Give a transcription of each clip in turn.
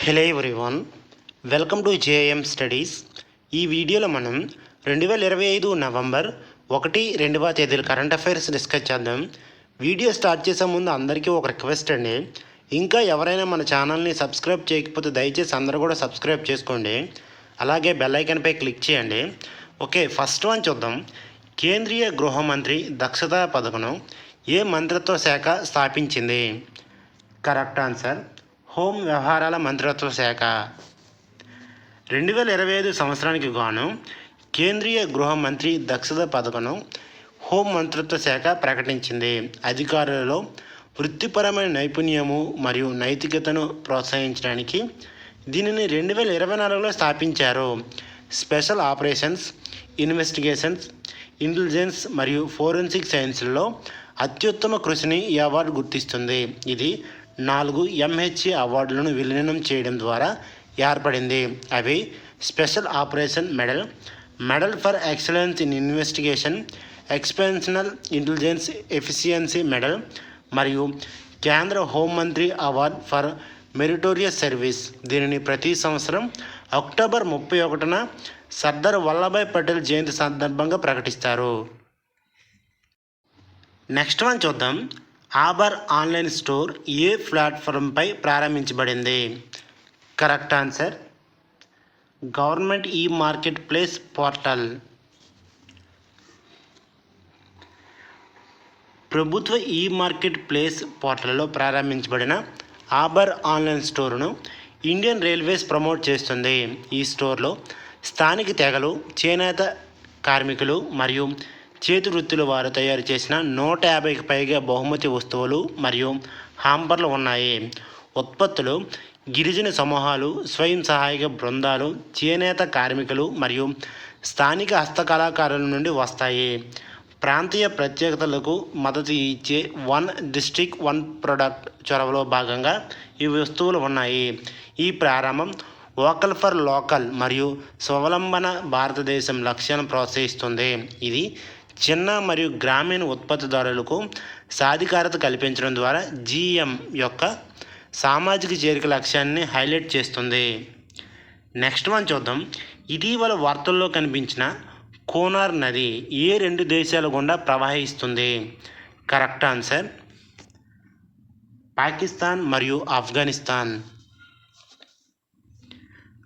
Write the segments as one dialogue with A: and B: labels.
A: Hello everyone welcome to JM studies ఈ వీడియోలో మనం రెండు వేల ఇరవై ఐదు నవంబర్ ఒకటి రెండవ తేదీల కరెంట్ అఫైర్స్ డిస్కస్ చేద్దాం. వీడియో స్టార్ట్ చేసే ముందు అందరికీ ఒక రిక్వెస్ట్ అండి. ఇంకా ఎవరైనా మన ఛానల్ని సబ్స్క్రైబ్ చేయకపోతే దయచేసి అందరూ కూడా సబ్స్క్రైబ్ చేసుకోండి. అలాగే బెల్ ఐకాన్పై క్లిక్ చేయండి. ఓకే ఫస్ట్ వన్ చూద్దాం. కేంద్రీయ గృహ మంత్రి దక్షతా పథకం ఏ మంత్రిత్వ శాఖ స్థాపించింది? కరెక్ట్ ఆన్సర్ హోం వ్యవహారాల మంత్రిత్వ శాఖ. రెండు వేల ఇరవై ఐదు సంవత్సరానికి గాను కేంద్రీయ గృహ మంత్రి దక్షత పథకను హోం మంత్రిత్వ శాఖ ప్రకటించింది. అధికారులలో వృత్తిపరమైన నైపుణ్యము మరియు నైతికతను ప్రోత్సహించడానికి దీనిని రెండు వేల ఇరవై నాలుగులో స్థాపించారు. స్పెషల్ ఆపరేషన్స్ ఇన్వెస్టిగేషన్స్ ఇంటెలిజెన్స్ మరియు ఫోరెన్సిక్ సైన్స్లలో అత్యుత్తమ కృషిని ఈ అవార్డు గుర్తిస్తుంది. ఇది నాలుగు ఎంహెచ్ఏ అవార్డులను విలీనం చేయడం ద్వారా ఏర్పడింది. అవి special operation medal medal for excellence in investigation exceptional intelligence efficiency medal మరియు కేంద్ర హోంమంత్రి అవార్డ్ ఫర్ మెరిటోరియస్ సర్వీస్. దీనిని ప్రతి సంవత్సరం అక్టోబర్ ముప్పై ఒకటిన సర్దార్ వల్లభాయ్ పటేల్ జయంతి సందర్భంగా ప్రకటిస్తారు. నెక్స్ట్ వన్ చూద్దాం. ఆబర్ ఆన్లైన్ స్టోర్ ఏ ప్లాట్ఫారంపై ప్రారంభించబడింది? Correct answer. Government e market place portal. ప్రభుత్వ ఈ మార్కెట్ ప్లేస్ పోర్టల్లో ప్రారంభించబడిన ఆబర్ ఆన్లైన్ స్టోర్ను ఇండియన్ రైల్వేస్ ప్రమోట్ చేస్తుంది. ఈ స్టోర్లో స్థానిక తెగలు చేనేత కార్మికులు మరియు చేతి వృత్తులు వారు తయారు చేసిన నూట యాభైకి పైగా బహుమతి వస్తువులు మరియు హాంపర్లు ఉన్నాయి. ఉత్పత్తులు గిరిజన సమూహాలు స్వయం సహాయక బృందాలు చేనేత కార్మికులు మరియు స్థానిక హస్తకళాకారుల నుండి వస్తాయి. ప్రాంతీయ ప్రత్యేకతలకు మద్దతు ఇచ్చే వన్ డిస్ట్రిక్ట్ వన్ ప్రొడక్ట్ చొరవలో భాగంగా ఈ వస్తువులు ఉన్నాయి. ఈ ప్రారంభం వోకల్ ఫర్ లోకల్ మరియు స్వావలంబన భారతదేశం లక్ష్యాన్ని ప్రోత్సహిస్తుంది. ఇది చిన్న మరియు గ్రామీణ ఉత్పత్తిదారులకు సాధికారత కల్పించడం ద్వారా జీఎం యొక్క సామాజిక చేరిక లక్ష్యాన్ని హైలైట్ చేస్తుంది. నెక్స్ట్ వన్ చూద్దాం. ఇటీవల వార్తల్లో కనిపించిన కోనార్ నది ఏ రెండు దేశాల గుండా ప్రవహిస్తుంది? కరెక్ట్ ఆన్సర్ పాకిస్తాన్ మరియు ఆఫ్ఘనిస్తాన్.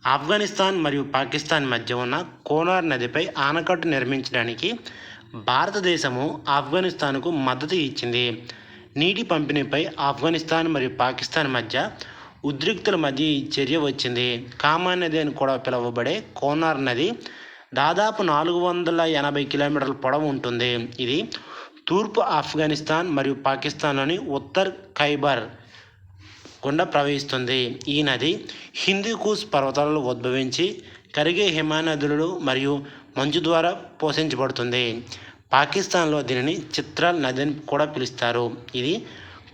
A: ఆఫ్ఘనిస్తాన్ మరియు పాకిస్తాన్ మధ్య ఉన్న కోనార్ నదిపై ఆనకట్టు నిర్మించడానికి భారతదేశము ఆఫ్ఘనిస్తాన్కు మద్దతు ఇచ్చింది. నీటి పంపిణీపై ఆఫ్ఘనిస్తాన్ మరియు పాకిస్తాన్ మధ్య ఉద్రిక్తుల మధ్య ఈ చర్య వచ్చింది. కామా నది అని కూడా పిలువబడే కోనార్ నది దాదాపు నాలుగు వందల ఎనభై కిలోమీటర్ల పొడవు ఉంటుంది. ఇది తూర్పు ఆఫ్ఘనిస్తాన్ మరియు పాకిస్తాన్లోని ఉత్తర్ ఖైబర్ గుండా ప్రవహిస్తుంది. ఈ నది హిందూకూస్ పర్వతాలలో ఉద్భవించి కరిగే హిమానదులు మరియు మంచు ద్వారా పోషించబడుతుంది. పాకిస్తాన్లో దీనిని చిత్రాల్ నది అని కూడా పిలుస్తారు. ఇది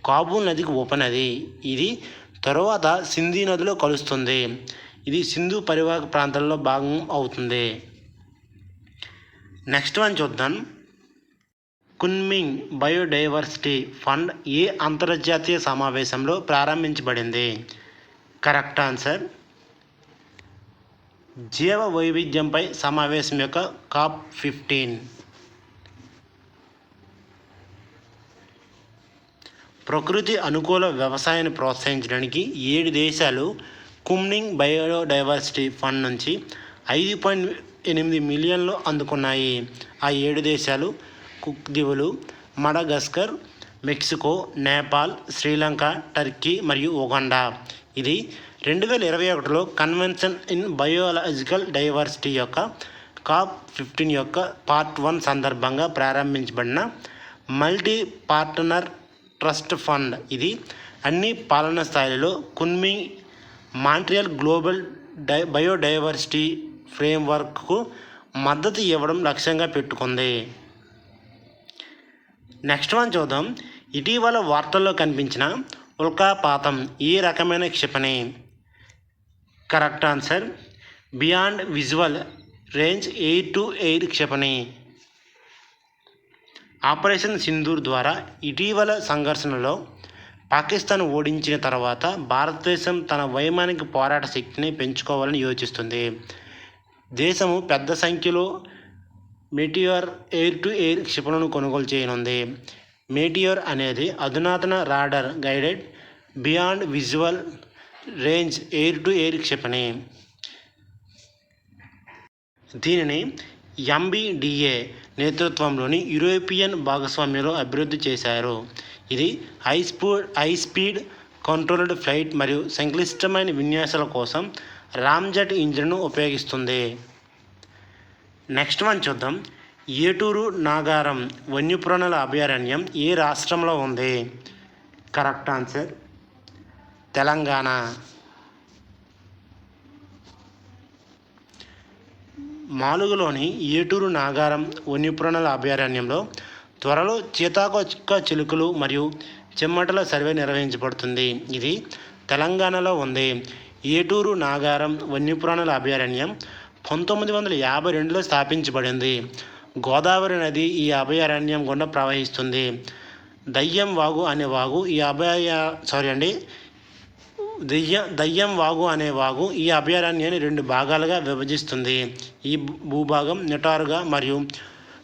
A: కాబూల్ నదికి ఉపనది. ఇది తరువాత సింధీ నదిలో కలుస్తుంది. ఇది సింధు పరివాహక ప్రాంతాల్లో భాగం అవుతుంది. నెక్స్ట్ వన్ చూద్దాం. కున్మింగ్ బయోడైవర్సిటీ ఫండ్ ఏ అంతర్జాతీయ సమావేశంలో ప్రారంభించబడింది? కరెక్ట్ ఆన్సర్ జీవ వైవిధ్యంపై సమావేశం యొక్క కాప్ ఫిఫ్టీన్ ప్రకృతి అనుకూల వ్యవసాయాన్ని ప్రోత్సహించడానికి ఏడు దేశాలు కుమ్నింగ్ బయోడైవర్సిటీ ఫండ్ నుంచి ఐదు పాయింట్ ఎనిమిది మిలియన్లు అందుకున్నాయి. ఆ ఏడు దేశాలు కుక్ దీవులు Madagascar Mexico Nepal Sri Lanka Turkey మరియు ఉగండా. ఇది రెండు వేల ఇరవై ఒకటిలో కన్వెన్షన్ ఇన్ బయోలాజికల్ డైవర్సిటీ యొక్క కాప్ ఫిఫ్టీన్ యొక్క పార్ట్ వన్ సందర్భంగా ప్రారంభించబడిన మల్టీ పార్ట్నర్ ట్రస్ట్ ఫండ్. ఇది అన్ని పాలనా స్థాయిలలో కున్మింగ్ మాంట్రియల్ గ్లోబల్ డై బయోడైవర్సిటీ ఫ్రేమ్వర్క్కు మద్దతు ఇవ్వడం లక్ష్యంగా పెట్టుకుంది. నెక్స్ట్ వన్ చూద్దాం. ఇటీవల వార్తల్లో కనిపించిన ఉల్కాపాతం ఈ రకమైన క్షిపణి. Correct answer. Beyond visual range air to air క్షిపణి. ఆపరేషన్ సింధూర్ ద్వారా ఇటీవల సంఘర్షణలో పాకిస్తాన్ ఓడించిన తర్వాత భారతదేశం తన వైమానిక పోరాట శక్తిని పెంచుకోవాలని యోచిస్తుంది. దేశము పెద్ద సంఖ్యలో మెటియోర్ ఎయిర్ టు ఎయిర్ క్షిపణులను కొనుగోలు చేయనుంది. మెటియోర్ అనేది అధునాతన radar guided beyond visual range air to air క్షిపణి. దీనిని ఎంబీడిఏ నేతృత్వంలోని యూరోపియన్ భాగస్వామ్యంలో అభివృద్ధి చేశారు. ఇది high speed high speed controlled flight మరియు సంక్లిష్టమైన విన్యాసాల కోసం రామ్జెట్ ఇంజిన్ను ఉపయోగిస్తుంది. నెక్స్ట్ వన్ చూద్దాం. ఏటూరు నాగారం వన్యప్రాణుల అభయారణ్యం ఏ రాష్ట్రంలో ఉంది? Correct answer Telangana. మాలుగులోని ఏటూరు నాగారం వన్యప్రాణుల అభయారణ్యంలో త్వరలో చీతాకొక్క చిలుకలు మరియు చెమ్మటల సర్వే నిర్వహించబడుతుంది. ఇది తెలంగాణలో ఉంది. ఏటూరు నాగారం వన్యప్రాణుల అభయారణ్యం పంతొమ్మిది వందల యాభై రెండులో స్థాపించబడింది. గోదావరి నది ఈ అభయారణ్యం గుండా ప్రవహిస్తుంది. దయ్యం వాగు అనే వాగు ఈ అభయ సారీ అండి దయ్య దయ్యం వాగు అనే వాగు ఈ అభయారణ్యాన్ని రెండు భాగాలుగా విభజిస్తుంది. ఈ భూభాగం నిటారుగా మరియు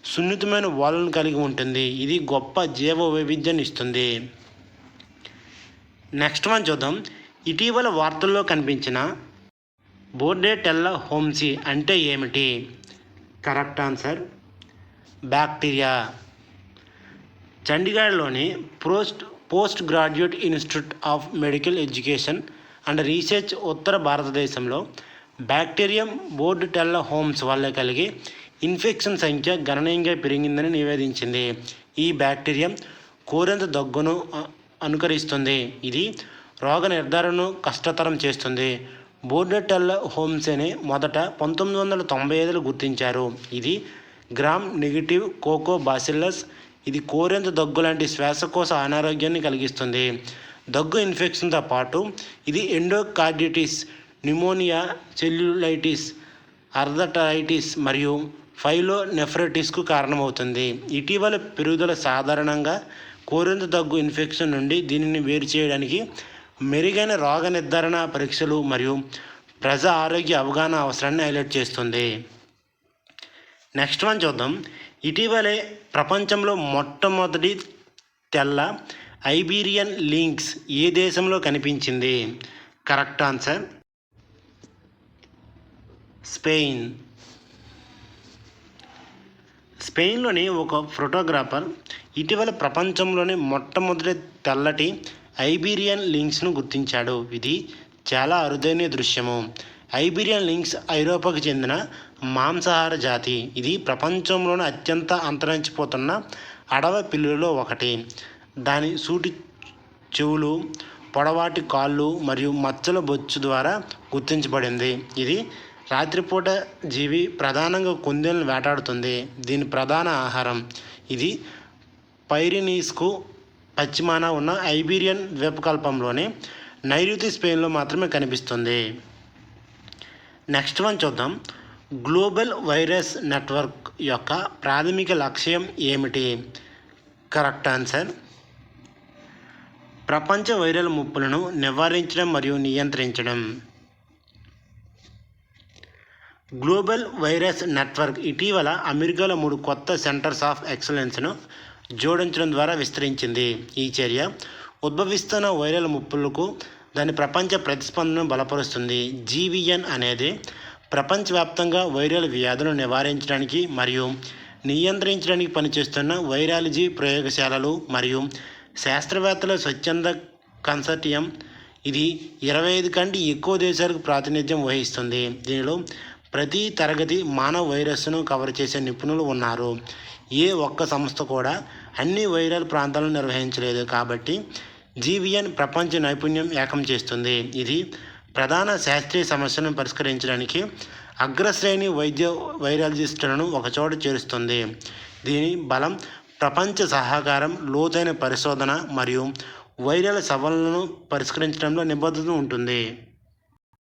A: సున్నితమైన వాలను కలిగి ఉంటుంది. ఇది గొప్ప జీవ వైవిధ్యాన్ని ఇస్తుంది. నెక్స్ట్ వన్ చూద్దాం. ఇటీవల వార్తల్లో కనిపించిన బోర్డేటెల్లా హోమ్సీ అంటే ఏమిటి? Correct answer bacteria. చండీగఢ్లోని post post graduate institute of medical education and research ఉత్తర భారతదేశంలో బ్యాక్టీరియం బోర్డు టెల్ల హోమ్స్ వల్ల కలిగి ఇన్ఫెక్షన్ సంఖ్య గణనీయంగా పెరిగిందని నివేదించింది. ఈ బ్యాక్టీరియం కోరింత దగ్గును అనుకరిస్తుంది? ఇది రోగ నిర్ధారణను కష్టతరం చేస్తుంది. బోర్డెటెల్ల అనే మొదట పంతొమ్మిది వందల తొంభై ఐదులో గుర్తించారు. ఇది గ్రామ్ నెగిటివ్ కోకో బాసిల్లస్ ఇది కోరెంత దగ్గు లాంటి శ్వాసకోశ అనారోగ్యాన్ని కలిగిస్తుంది. దగ్గు ఇన్ఫెక్షన్తో పాటు ఇది ఎండోకార్డిటిస్ న్యూమోనియా సెల్యులైటిస్ అర్థటైటిస్ మరియు ఫైలోనెఫ్రైటిస్కు కారణమవుతుంది. ఇటీవల పెరుగుదల సాధారణంగా కోరింత దగ్గు ఇన్ఫెక్షన్ నుండి దీనిని వేరు చేయడానికి మెరుగైన రోగ నిర్ధారణ పరీక్షలు మరియు ప్రజా ఆరోగ్య అవగాహన అవసరాన్ని హైలైట్ చేస్తుంది. నెక్స్ట్ వన్ చూద్దాం. ఇటీవలే ప్రపంచంలో మొట్టమొదటి తెల్ల ఐబీరియన్ లింక్స్ ఏ దేశంలో కనిపించింది? Correct answer Spain. స్పెయిన్లోని ఒక ఫోటోగ్రాఫర్ ఇటీవల ప్రపంచంలోని మొట్టమొదటి తెల్లటి ఐబీరియన్ లింక్స్ను గుర్తించాడు. ఇది చాలా అరుదైన దృశ్యము. ఐబీరియన్ లింక్స్ ఐరోపాకు చెందిన మాంసాహార జాతి. ఇది ప్రపంచంలోని అత్యంత అంతరించిపోతున్న అడవి పిల్లులలో ఒకటి. దాని సూటి చెవులు పొడవాటి కాళ్ళు మరియు మచ్చల బొచ్చు ద్వారా గుర్తించబడింది. ఇది రాత్రిపూట జీవి ప్రధానంగా కుందేలను వేటాడుతుంది. దీని ప్రధాన ఆహారం. ఇది పైరినీస్కు పశ్చిమాన ఉన్న ఐబీరియన్ ద్వీపకల్పంలోని నైరుతి స్పెయిన్లో మాత్రమే కనిపిస్తుంది. నెక్స్ట్ వన్ చూద్దాం. గ్లోబల్ వైరస్ నెట్వర్క్ యొక్క ప్రాథమిక లక్ష్యం ఏమిటి? Correct answer. ప్రపంచ వైరల్ ముప్పులను నివారించడం మరియు నియంత్రించడం. గ్లోబల్ వైరస్ నెట్వర్క్ ఇటీవల అమెరికాలో మూడు కొత్త సెంటర్స్ ఆఫ్ ఎక్సలెన్స్ను జోడించడం ద్వారా విస్తరించింది. ఈ చర్య ఉద్భవిస్తున్న వైరల్ ముప్పులకు దాని ప్రపంచ ప్రతిస్పందనను బలపరుస్తుంది. జీవీఎన్ అనేది ప్రపంచవ్యాప్తంగా వైరల్ వ్యాధులను నివారించడానికి మరియు నియంత్రించడానికి పనిచేస్తున్న వైరాలజీ ప్రయోగశాలలు మరియు శాస్త్రవేత్తల స్వచ్ఛంద కన్సర్టియం. ఇది ఇరవై ఐదు కంటే ఎక్కువ దేశాలకు ప్రాతినిధ్యం వహిస్తుంది. దీనిలో ప్రతి తరగతి మానవ వైరస్ను కవర్ చేసే నిపుణులు ఉన్నారు. ఏ ఒక్క సంస్థ కూడా అన్ని వైరల్ ప్రాంతాలను నిర్వహించలేదు. కాబట్టి జీవిఎన్ ప్రపంచ నైపుణ్యం ఏకం చేస్తుంది. ఇది ప్రధాన శాస్త్రీయ సమస్యను పరిష్కరించడానికి అగ్రశ్రేణి వైద్య వైరాలజిస్టులను ఒకచోట చేరుస్తుంది. దీని బలం ప్రపంచ సహకారం లోతైన పరిశోధన మరియు వైరల్ సవాళ్ళను పరిష్కరించడంలో నిబద్ధత ఉంటుంది.